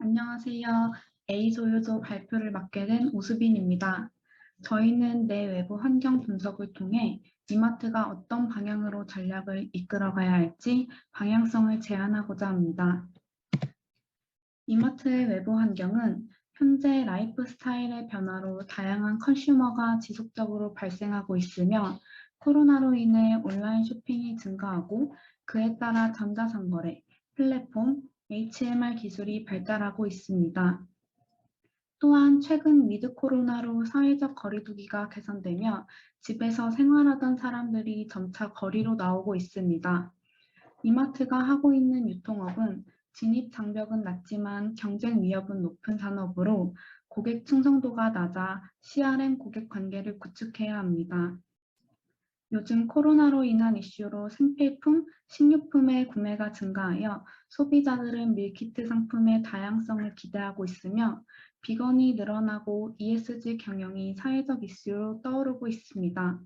안녕하세요. A소유조 발표를 맡게 된 오수빈입니다. 저희는 내 외부 환경 분석을 통해 이마트가 어떤 방향으로 전략을 이끌어가야 할지 방향성을 제안하고자 합니다. 이마트의 외부 환경은 현재 라이프 스타일의 변화로 다양한 컨슈머가 지속적으로 발생하고 있으며 코로나로 인해 온라인 쇼핑이 증가하고 그에 따라 전자상거래, 플랫폼, HMR 기술이 발달하고 있습니다. 또한 최근 위드 코로나로 사회적 거리두기가 개선되며 집에서 생활하던 사람들이 점차 거리로 나오고 있습니다. 이마트가 하고 있는 유통업은 진입 장벽은 낮지만 경쟁 위협은 높은 산업으로 고객 충성도가 낮아 CRM 고객 관계를 구축해야 합니다. 요즘 코로나로 인한 이슈로 생필품, 식료품의 구매가 증가하여 소비자들은 밀키트 상품의 다양성을 기대하고 있으며 비건이 늘어나고 ESG 경영이 사회적 이슈로 떠오르고 있습니다.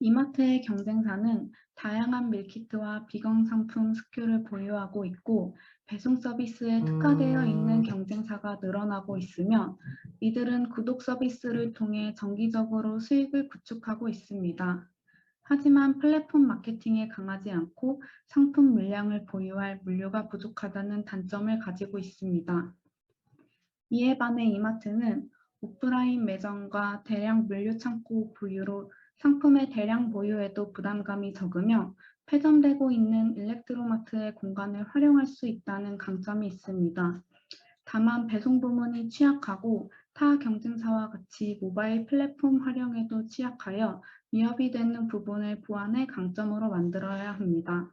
이마트의 경쟁사는 다양한 밀키트와 비건 상품 스큐를 보유하고 있고 배송 서비스에 특화되어 있는 경쟁사가 늘어나고 있으며 이들은 구독 서비스를 통해 정기적으로 수익을 구축하고 있습니다. 하지만 플랫폼 마케팅에 강하지 않고 상품 물량을 보유할 물류가 부족하다는 단점을 가지고 있습니다. 이에 반해 이마트는 오프라인 매장과 대량 물류 창고 보유로 상품의 대량 보유에도 부담감이 적으며 폐점되고 있는 일렉트로마트의 공간을 활용할 수 있다는 강점이 있습니다. 다만 배송 부문이 취약하고 타 경쟁사와 같이 모바일 플랫폼 활용에도 취약하여 위협이 되는 부분을 보완해 강점으로 만들어야 합니다.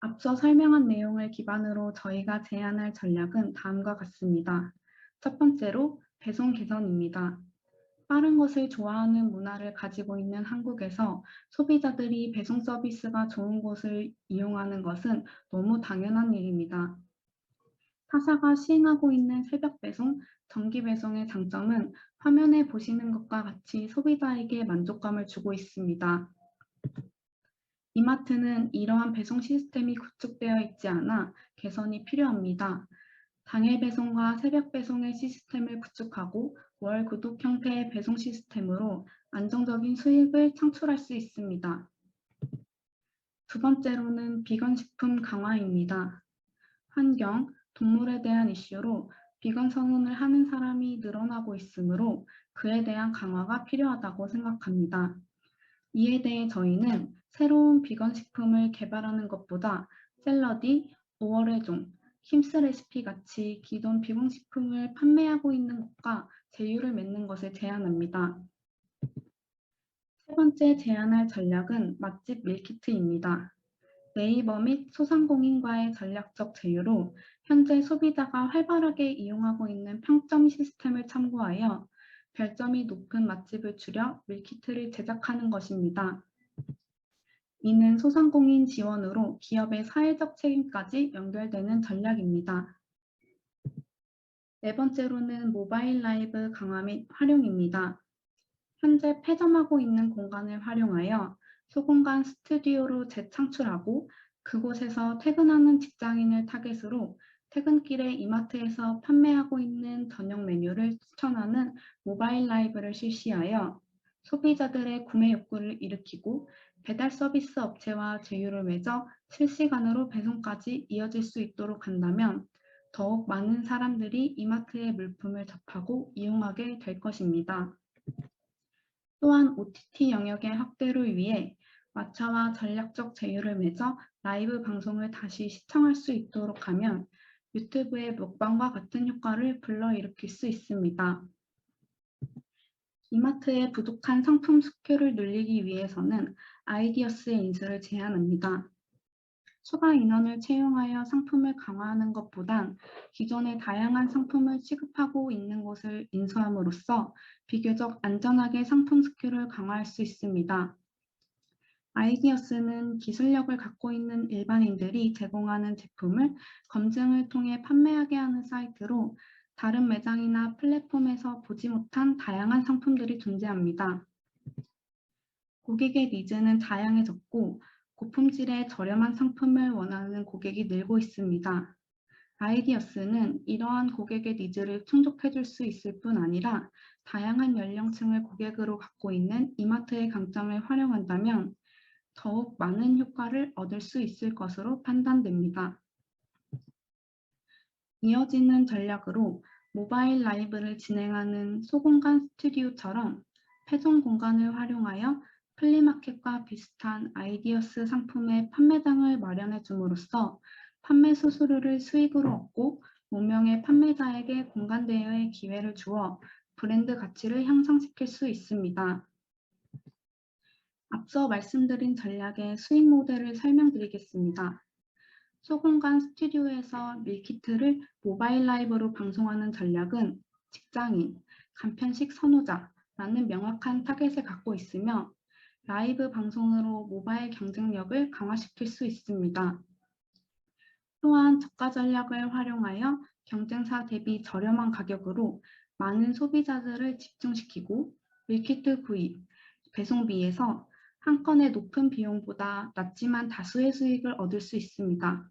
앞서 설명한 내용을 기반으로 저희가 제안할 전략은 다음과 같습니다. 첫 번째로 배송 개선입니다. 빠른 것을 좋아하는 문화를 가지고 있는 한국에서 소비자들이 배송 서비스가 좋은 곳을 이용하는 것은 너무 당연한 일입니다. 타사가 시행하고 있는 새벽 배송, 정기 배송의 장점은 화면에 보시는 것과 같이 소비자에게 만족감을 주고 있습니다. 이마트는 이러한 배송 시스템이 구축되어 있지 않아 개선이 필요합니다. 당일 배송과 새벽 배송의 시스템을 구축하고 월 구독 형태의 배송 시스템으로 안정적인 수익을 창출할 수 있습니다. 두 번째로는 비건 식품 강화입니다. 환경, 동물에 대한 이슈로 비건 선언을 하는 사람이 늘어나고 있으므로 그에 대한 강화가 필요하다고 생각합니다. 이에 대해 저희는 새로운 비건 식품을 개발하는 것보다 샐러디, 5월의 종, 힘스 레시피 같이 기존 비건 식품을 판매하고 있는 것과 제휴를 맺는 것을 제안합니다. 세 번째 제안할 전략은 맛집 밀키트입니다. 네이버 및 소상공인과의 전략적 제휴로 현재 소비자가 활발하게 이용하고 있는 평점 시스템을 참고하여 별점이 높은 맛집을 추려 밀키트를 제작하는 것입니다. 이는 소상공인 지원으로 기업의 사회적 책임까지 연결되는 전략입니다. 네 번째로는 모바일 라이브 강화 및 활용입니다. 현재 폐점하고 있는 공간을 활용하여 소공간 스튜디오로 재창출하고 그곳에서 퇴근하는 직장인을 타겟으로 퇴근길에 이마트에서 판매하고 있는 저녁 메뉴를 추천하는 모바일 라이브를 실시하여 소비자들의 구매 욕구를 일으키고 배달 서비스 업체와 제휴를 맺어 실시간으로 배송까지 이어질 수 있도록 한다면 더욱 많은 사람들이 이마트의 물품을 접하고 이용하게 될 것입니다. 또한 OTT 영역의 확대를 위해 마차와 전략적 제휴를 맺어 라이브 방송을 다시 시청할 수 있도록 하면 유튜브의 먹방과 같은 효과를 불러일으킬 수 있습니다. 이마트의 부족한 상품 스큐를 늘리기 위해서는 아이디어스의 인수를 제안합니다. 추가 인원을 채용하여 상품을 강화하는 것보단 기존의 다양한 상품을 취급하고 있는 곳을 인수함으로써 비교적 안전하게 상품 스킬을 강화할 수 있습니다. 아이디어스는 기술력을 갖고 있는 일반인들이 제공하는 제품을 검증을 통해 판매하게 하는 사이트로 다른 매장이나 플랫폼에서 보지 못한 다양한 상품들이 존재합니다. 고객의 니즈는 다양해졌고 고품질의 저렴한 상품을 원하는 고객이 늘고 있습니다. 아이디어스는 이러한 고객의 니즈를 충족해 줄 수 있을 뿐 아니라 다양한 연령층을 고객으로 갖고 있는 이마트의 강점을 활용한다면 더욱 많은 효과를 얻을 수 있을 것으로 판단됩니다. 이어지는 전략으로 모바일 라이브를 진행하는 소공간 스튜디오처럼 패전 공간을 활용하여 플리마켓과 비슷한 아이디어스 상품의 판매장을 마련해 줌으로써 판매 수수료를 수익으로 얻고 무명의 판매자에게 공간 대여의 기회를 주어 브랜드 가치를 향상시킬 수 있습니다. 앞서 말씀드린 전략의 수익 모델을 설명드리겠습니다. 소공간 스튜디오에서 밀키트를 모바일 라이브로 방송하는 전략은 직장인, 간편식 선호자라는 명확한 타겟을 갖고 있으며 라이브 방송으로 모바일 경쟁력을 강화시킬 수 있습니다. 또한 저가 전략을 활용하여 경쟁사 대비 저렴한 가격으로 많은 소비자들을 집중시키고 밀키트 구입, 배송비에서 한 건의 높은 비용보다 낮지만 다수의 수익을 얻을 수 있습니다.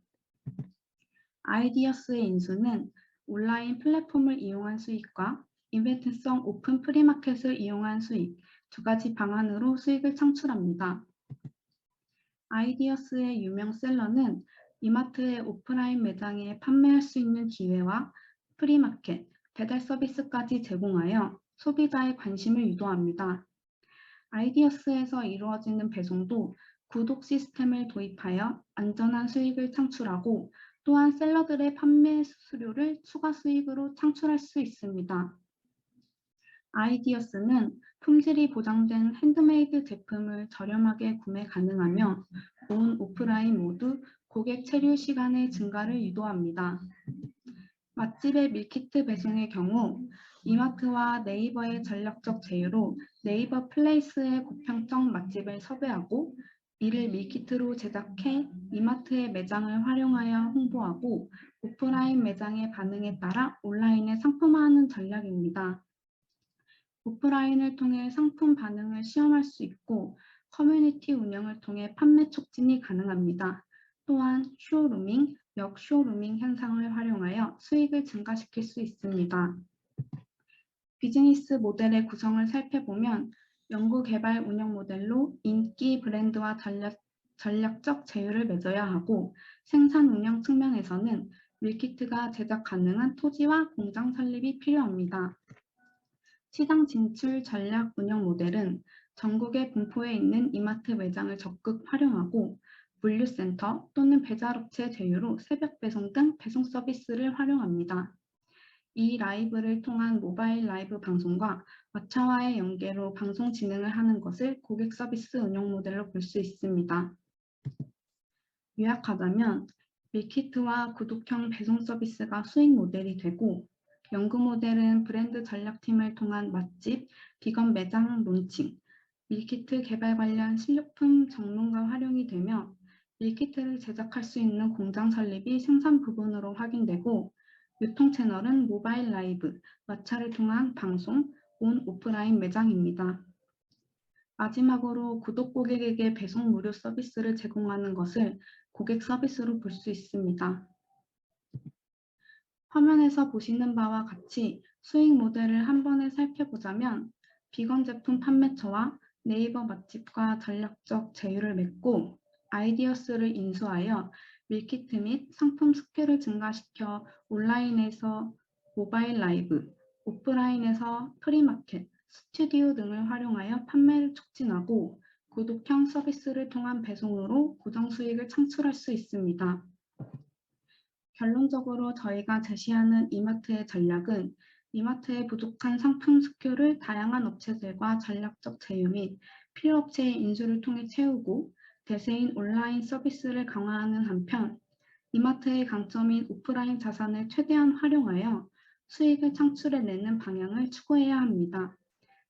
아이디어스의 인수는 온라인 플랫폼을 이용한 수익과 이벤트성 오픈 프리마켓을 이용한 수익 두 가지 방안으로 수익을 창출합니다. 아이디어스의 유명 셀러는 이마트의 오프라인 매장에 판매할 수 있는 기회와 프리마켓, 배달 서비스까지 제공하여 소비자의 관심을 유도합니다. 아이디어스에서 이루어지는 배송도 구독 시스템을 도입하여 안전한 수익을 창출하고 또한 셀러들의 판매 수수료를 추가 수익으로 창출할 수 있습니다. 아이디어스는 품질이 보장된 핸드메이드 제품을 저렴하게 구매 가능하며 온 오프라인 모두 고객 체류 시간의 증가를 유도합니다. 맛집의 밀키트 배송의 경우 이마트와 네이버의 전략적 제휴로 네이버 플레이스의 고평점 맛집을 섭외하고 이를 밀키트로 제작해 이마트의 매장을 활용하여 홍보하고 오프라인 매장의 반응에 따라 온라인에 상품화하는 전략입니다. 오프라인을 통해 상품 반응을 시험할 수 있고 커뮤니티 운영을 통해 판매 촉진이 가능합니다. 또한 쇼루밍, 역쇼루밍 현상을 활용하여 수익을 증가시킬 수 있습니다. 비즈니스 모델의 구성을 살펴보면 연구 개발 운영 모델로 인기 브랜드와 전략, 전략적 제휴를 맺어야 하고 생산 운영 측면에서는 밀키트가 제작 가능한 토지와 공장 설립이 필요합니다. 시장 진출 전략 운영 모델은 전국의 분포에 있는 이마트 매장을 적극 활용하고 물류센터 또는 배달업체 제휴로 새벽 배송 등 배송 서비스를 활용합니다. 이 라이브를 통한 모바일 라이브 방송과 마차와의 연계로 방송 진행을 하는 것을 고객 서비스 운영 모델로 볼 수 있습니다. 요약하자면 밀키트와 구독형 배송 서비스가 수익 모델이 되고 연구 모델은 브랜드 전략팀을 통한 맛집, 비건 매장 론칭, 밀키트 개발 관련 식료품 전문가 활용이 되며 밀키트를 제작할 수 있는 공장 설립이 생산 부분으로 확인되고 유통 채널은 모바일 라이브, 마차를 통한 방송, 온 오프라인 매장입니다. 마지막으로 구독 고객에게 배송 무료 서비스를 제공하는 것을 고객 서비스로 볼 수 있습니다. 화면에서 보시는 바와 같이 수익 모델을 한 번에 살펴보자면 비건 제품 판매처와 네이버 맛집과 전략적 제휴를 맺고 아이디어스를 인수하여 밀키트 및 상품 스케를 증가시켜 온라인에서 모바일 라이브, 오프라인에서 프리마켓, 스튜디오 등을 활용하여 판매를 촉진하고 구독형 서비스를 통한 배송으로 고정 수익을 창출할 수 있습니다. 결론적으로 저희가 제시하는 이마트의 전략은 이마트의 부족한 상품 스큐를 다양한 업체들과 전략적 제휴 및 필요업체의 인수를 통해 채우고 대세인 온라인 서비스를 강화하는 한편 이마트의 강점인 오프라인 자산을 최대한 활용하여 수익을 창출해내는 방향을 추구해야 합니다.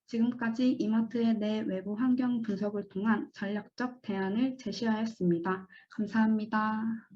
지금까지 이마트의 내 외부 환경 분석을 통한 전략적 대안을 제시하였습니다. 감사합니다.